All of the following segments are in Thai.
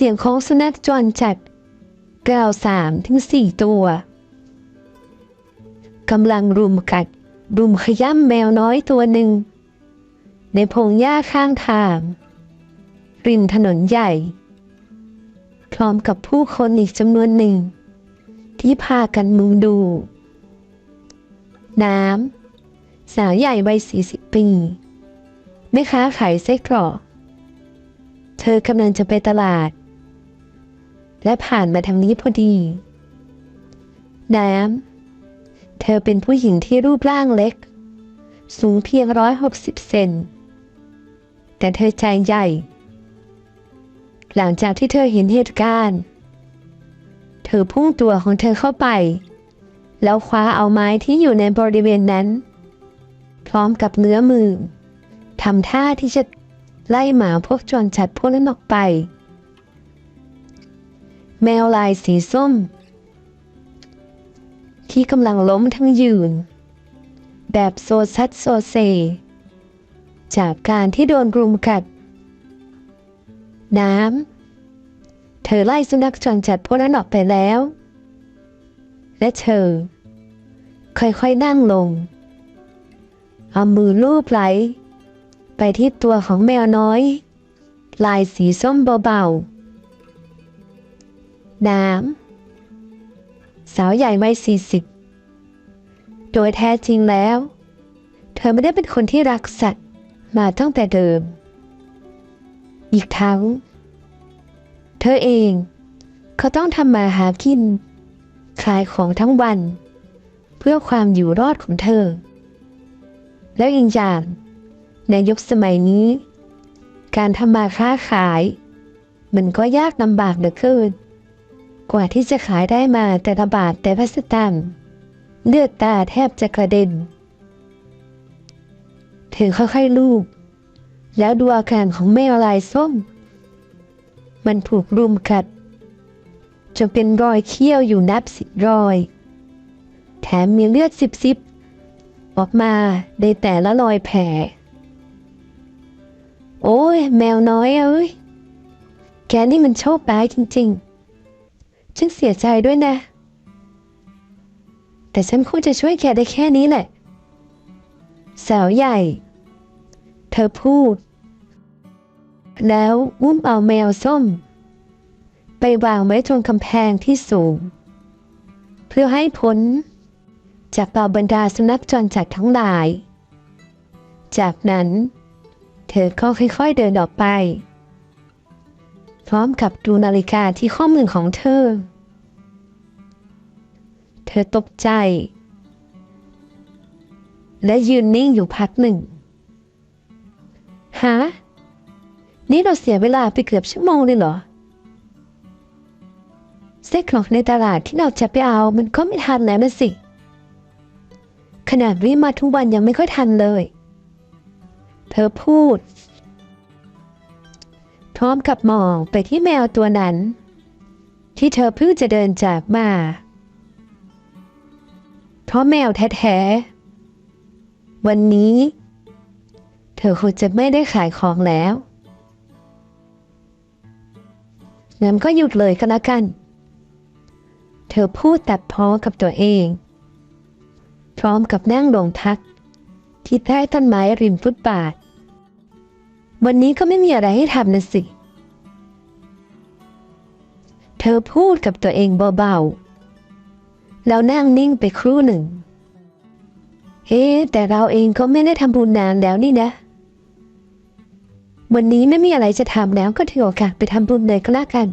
เสียงของสุนัขจรจัดกล่าวสามถึงสี่ตัวกำลังรุมกัด รุมขย้ำแมวน้อยตัวหนึ่ง ในพงหญ้าข้างทางริมถนนใหญ่ พร้อมกับผู้คนอีกจำนวนหนึ่ง ที่พากันมุงดู น้ำ สาวใหญ่วัยสี่สิบปีแม่ค้าขายไส้กรอก เธอกำลังจะไปตลาด และผ่านมาทางนี้พอดี น้ำ เธอเป็นผู้หญิงที่รูปร่างเล็ก สูงเพียงร้อยหกสิบเซน แต่เธอใจใหญ่ หลังจากที่เธอเห็นเหตุการณ์ เธอพุ่งตัวของเธอเข้าไป แล้วคว้าเอาไม้ที่อยู่ในบริเวณนั้น พร้อมกับเนื้อมือทำท่าที่จะไล่หมาพวกจรจัดพวกนั้นออกไป แมวลายสีส้ม ที่กำลังล้มทั้งยืน แบบโซซัดโซเซ จากการที่โดนรุมกัด น้ำ เธอไล่สุนัขจรจัดพวกนั้นออกไปแล้ว และเธอ ค่อยๆนั่งลง เอามือลูบไหล ไปที่ตัวของแมวน้อย ลายสีส้มเบาๆ น้ำ สาวใหญ่วัยสี่สิบโดยแท้จริงแล้ว เธอไม่ได้เป็นคนที่รักสัตว์มาตั้งแต่เดิม อีกทั้ง เธอเองก็ต้องทำมาหากินขายของทั้งวัน เพื่อความอยู่รอดของเธอ แล้วอีกอย่างในยุคสมัยนี้ การทำมาค้าขาย มันก็ยากลำบากเหลือเกิน กว่าที่จะขายได้มาแต่ละบาทแต่ละสตางเลือดตาแทบจะกระเด็น เธอค่อยๆลูบแล้วดูอาการของแมวลายส้ม มันถูกรุมกัดจนเป็นรอยเขี้ยวอยู่นับสิบรอย แถมมีเลือดซิบๆออกมาในแต่ละรอยแผล โอ้ยแมวน้อยเอ้ย แกนี่มันโชคร้ายจริง ๆ ฉันเสียใจด้วยนะ แต่ฉันคงจะช่วยแกได้แค่นี้แหละ สาวใหญ่ เธอพูด แล้วอุ้มเอาแมวส้ม ไปวางไว้ตรงกำแพงที่สูง เพื่อให้พ้นจากเหล่าบรรดาสุนัขจรจัดทั้งหลาย จากนั้น เธอก็ค่อยๆเดินออกไป พร้อมกับดูนาฬิกาที่ข้อมือของเธอ เธอตกใจ และยืนนิ่งอยู่พักหนึ่งฮะนี่เราเสียเวลาไปเกือบชั่วโมงเลยเหรอไส้กรอกในตลาดที่เราจะไปเอามันก็ไม่ทันแล้วนะสิ ขนาดวิ่งมาทุกวันยังไม่ค่อยทันเลย เธอพูด พร้อมกับมองไปที่แมวตัวนั้น ที่เธอเพิ่งจะเดินจากมาเพราะแมวแท้ๆ วันนี้ เธอคงจะไม่ได้ขายของแล้วงั้นก็หยุดเลยก็แล้วกัน เธอพูดแตัดพ้อกับตัวเอง พร้อมกับนั่งลงพัก ที่ใต้ต้นไม้ริมฟุตบาท วันนี้ก็ไม่มีอะไรให้ทำนะสิ เธอพูดกับตัวเองเบาๆ แล้วนั่งนิ่งไปครู่หนึ่งเฮ้แต่เราเองก็ไม่ได้ทำบุญนานแล้วนี่นะ วันนี้ไม่มีอะไรจะทำแล้วก็ถือโอกาสไปทำบุญเลยก็แล้วกัน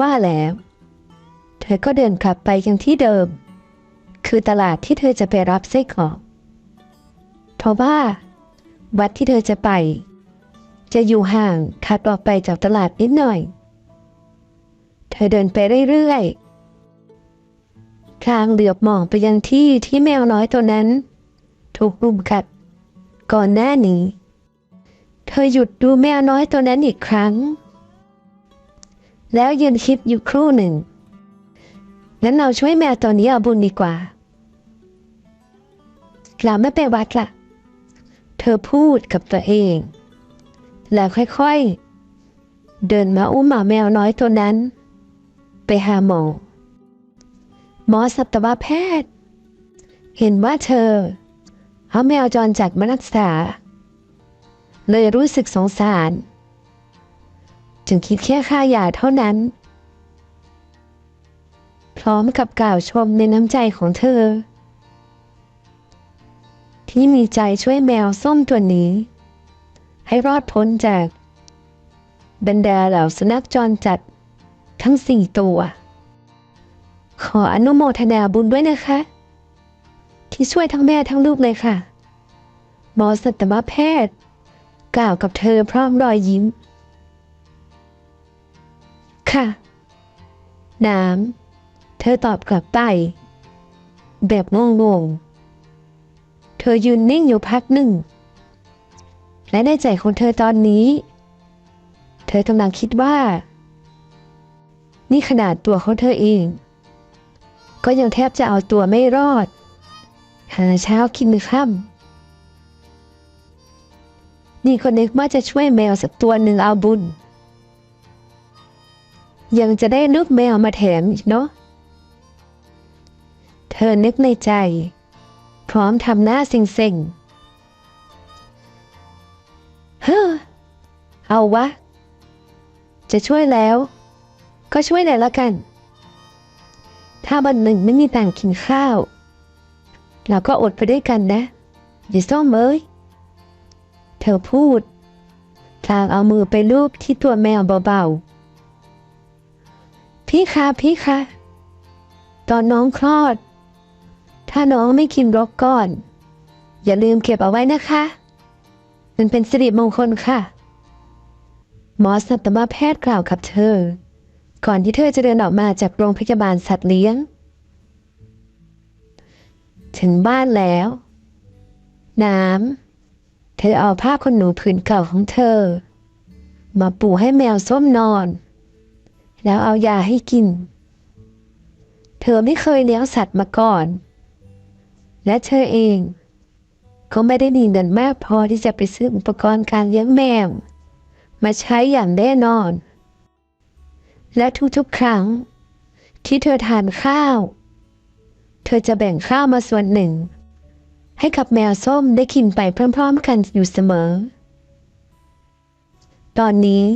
ว่าแล้ว เธอก็เดินกลับไปยังที่เดิม คือตลาดที่เธอจะไปรับไส้กรอกเพราะว่า วัดที่เธอจะไป จะอยู่ห่างถัดออกไปจากตลาดนิดหน่อย เธอเดินไปเรื่อยๆพลางเหลือบมองไปยังที่ที่แมวน้อยตัวนั้น ถูกรุมกัด ก่อนหน้านี้ เธอหยุดดูแมวน้อยตัวนั้นอีกครั้ง แล้วยืนคิดอยู่ครู่หนึ่งงั้นเราช่วยแมวตัวนี้เอาบุญดีกว่า เราไม่ไปวัดละ เธอพูดกับตัวเอง แล้วค่อยๆ เดินมาอุ้มหมาแมวน้อยตัวนั้น ไปหาหมอ หมอสัตวแพทย์ เห็นว่าเธอ เอาแมวจรจัดมารักษา เลยรู้สึกสงสาร จึงคิดแค่ค่ายาเท่านั้น พร้อมกับกล่าวชมในน้ำใจของเธอ ที่มีใจช่วยแมวส้มตัวนี้ ให้รอดพ้นจากบรรดาเหล่าสุนัขจรจัดทั้งสี่ตัว ขออนุโมทนาบุญด้วยนะคะ ที่ช่วยทั้งแม่ทั้งลูกเลยค่ะ หมอสัตวแพทย์ กล่าวกับเธอพร้อมรอยยิ้ม ค่ะ น้ำ เธอตอบกลับไป แบบงงๆ ธอยืนนิ่งอยู่พักหนึ่ง และในใจของเธอตอนนี้ เธอกำลังคิดว่า นี่ขนาดตัวของเธอเอง ก็ยังแทบจะเอาตัวไม่รอด หาเช้ากินค่ำนี่คนนึกว่าจะช่วยแมวสักตัวหนึ่งเอาบุญ ยังจะได้ลูกแมวมาแถมอีกเนาะ เธอนึกในใจ ร้อมทำหน้าเซ็งๆ เฮ้อ เอาวะ จะช่วยแล้ว ก็ช่วยเลยละกัน ถ้าวันหนึ่งไม่มีตังกินข้าว เราก็อดไปด้วยกันนะ อย่าส้มเอ้ยเธอพูดพลางเอามือไปลูบที่ตัวแมวเบาๆ พี่คะพี่คะ ตอนน้องคลอด ถ้าน้องไม่กินรกก่อน อย่าลืมเก็บเอาไว้นะคะ มันเป็นสิริมงคลค่ะ หมอสัตวแพทย์กล่าวกับเธอ ก่อนที่เธอจะเดินออกมาจากโรงพยาบาลสัตว์เลี้ยง ถึงบ้านแล้ว น้ำ เธอเอาผ้าขนหนูผืนเก่าของเธอ มาปูให้แมวส้มนอน แล้วเอายาให้กินเธอไม่เคยเลี้ยงสัตว์มาก่อน และเธอเองก็ไม่ได้มีเงินมากพอที่จะไปซื้ออุปกรณ์การเลี้ยงแมวมาใช้อย่างแน่นอน และทุกๆครั้ง ที่เธอทานข้าว เธอจะแบ่งข้าวมาส่วนหนึ่ง ให้กับแมวส้มได้กินไปพร้อมๆกันอยู่เสมอ ตอนนี้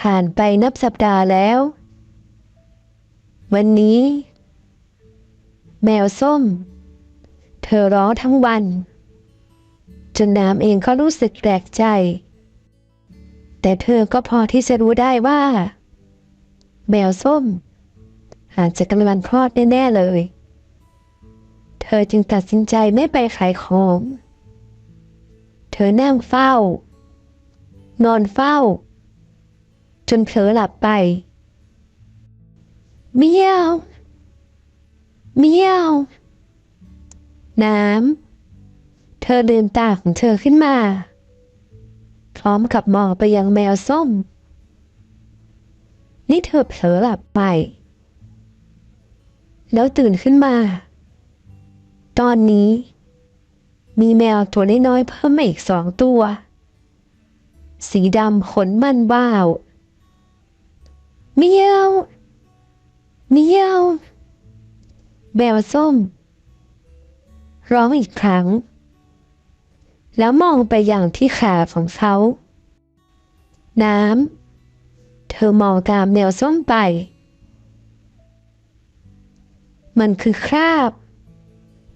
ผ่านไปนับสัปดาห์แล้ว วันนี้ แมวส้ม เธอร้องทั้งวัน จนน้ำเองก็รู้สึกแปลกใจ แต่เธอก็พอที่จะรู้ได้ว่า แมวส้ม อาจจะกำลังคลอดแน่ๆเลย เธอจึงตัดสินใจไม่ไปขายของ เธอนั่งเฝ้า นอนเฝ้า จนเผลอหลับไป เมียว เมียว น้ำ เธอลืมตาของเธอขึ้นมา พร้อมกับมองไปยังแมวส้ม นี่เธอเผลอหลับไป แล้วตื่นขึ้นมา ตอนนี้ มีแมวตัวน้อยๆเพิ่มมาอีกสองตัว สีดำขนมันบ้าว เมียว เมียว แมวส้ม ร้องอีกครั้ง แล้วมองไปอย่างที่ขาของเขาน้ำ เธอมองตามแมวส้มไป มันคือคราบ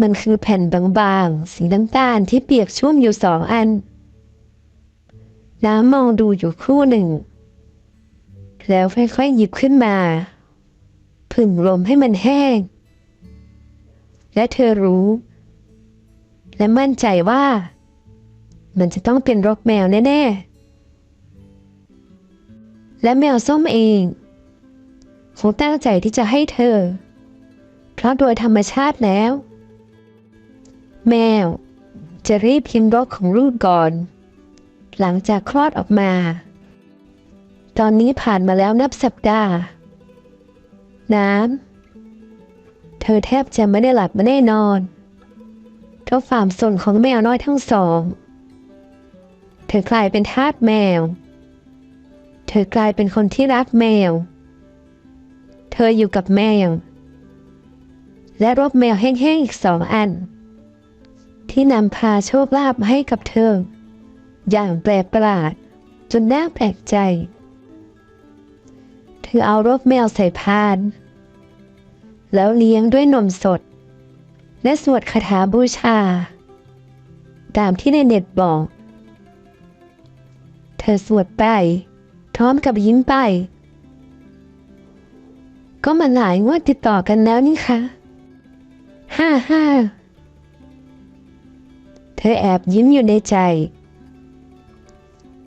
มันคือแผ่นบางๆ สีน้ำตาลที่เปียกชุ่มอยู่สองอัน น้ำมองดูอยู่ครู่หนึ่ง แล้วค่อยๆหยิบขึ้นมา ผึ่งลมให้มันแห้ง และเธอรู้ และมั่นใจว่า มันจะต้องเป็นรกแมวแน่ ๆ และแมวส้มเองคงตั้งใจที่จะให้เธอ เพราะโดยธรรมชาติแล้ว แมวจะรีบกินรกของลูกก่อน หลังจากคลอดออกมา ตอนนี้ผ่านมาแล้วนับสัปดาห์ น้ำ อแทบจะไม่ได้หลับไม่ได้นอนเพราะความสนของแมวน้อยทั้งสอง เธอกลายเป็นทาสแมว เธอกลายเป็นคนที่รักแมว เธออยู่กับแมว และรบแมวแห้งๆอีกสองอัน ที่นำพาโชคลาภให้กับเธอ อย่างแปลกประหลาดจนน่าแปลกใจ เธอเอารบแมวใส่พาน แล้วเลี้ยงด้วยนมสด และสวดคาถาบูชา ตามที่ในเน็ตบอก เธอสวดไปพร้อมกับยิ้มไป ก็มาหลายงวดติดต่อกันแล้วนี่คะห้าห้า เธอแอบยิ้มอยู่ในใจ